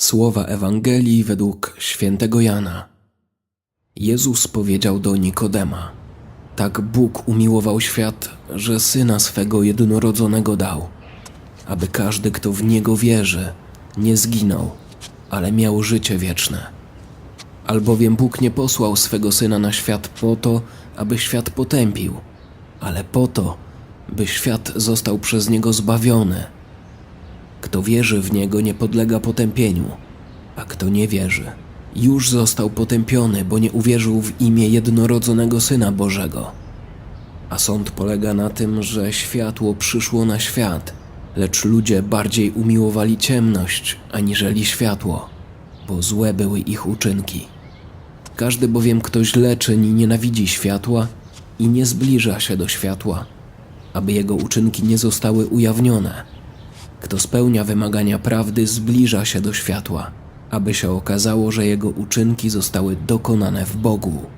Słowa Ewangelii według świętego Jana. Jezus powiedział do Nikodema: Tak Bóg umiłował świat, że syna swego jednorodzonego dał, aby każdy, kto w niego wierzy, nie zginął, ale miał życie wieczne. Albowiem Bóg nie posłał swego syna na świat po to, aby świat potępił, ale po to, by świat został przez niego zbawiony. Kto wierzy w niego, nie podlega potępieniu, a kto nie wierzy, już został potępiony, bo nie uwierzył w imię jednorodzonego syna Bożego. A sąd polega na tym, że światło przyszło na świat, lecz ludzie bardziej umiłowali ciemność aniżeli światło, bo złe były ich uczynki. Każdy bowiem, kto źle czyni, nienawidzi światła i nie zbliża się do światła, aby jego uczynki nie zostały ujawnione. Kto spełnia wymagania prawdy, zbliża się do światła, aby się okazało, że jego uczynki zostały dokonane w Bogu.